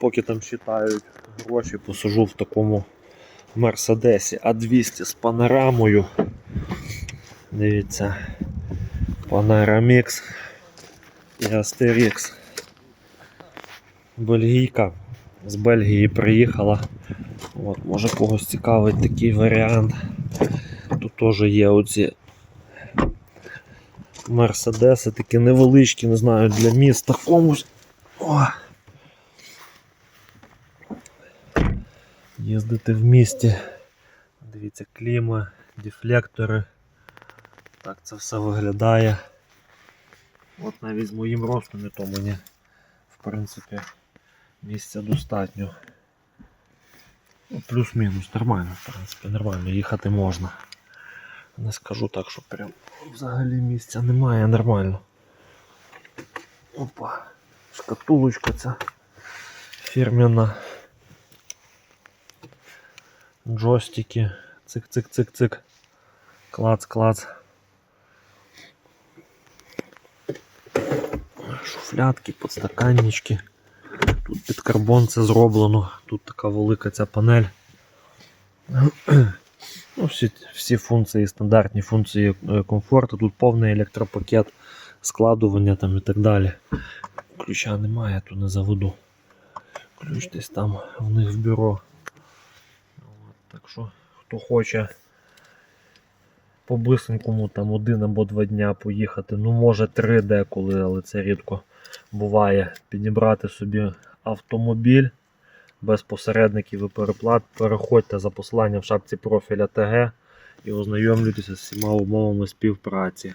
поки там считають гроші, посажу в такому Мерседесі А200 з панорамою. Дивіться, Панорамікс і Астерікс. Бельгійка з Бельгії приїхала. От, може когось цікавить такий варіант. Тут теж є оці Мерседеси, такі невеличкі, не знаю, для міста комусь. Їздити в місті. Дивіться, кліма, дефлектори. Так це все виглядає. От навіть з моїм ростом то мені, в принципі, місця достатньо. Ну, Плюс-мінус, нормально, в принципі, нормально, їхати можна. Не скажу так, що прям взагалі місця немає, нормально. Опа, шкатулочка ця фірмяна. Джойстики. Цик-цик-цик-цик. Клац-клац. Шуфлятки, подстаканнички. Тут під карбон це зроблено. Тут така велика ця панель. Ну, всі, всі функції, стандартні функції е, комфорту. Тут повний електропакет, складування там і так далі. Ключа немає, то не заведу. Ключ десь там в них в бюро. От, так що, хто хоче по бисенькому там один або два дня поїхати, ну може три деколи, але це рідко буває. Підібрати собі автомобіль без посередників і переплат. Переходьте за посиланням в шапці профіля ТГ і ознайомлюйтеся з всіма умовами співпраці.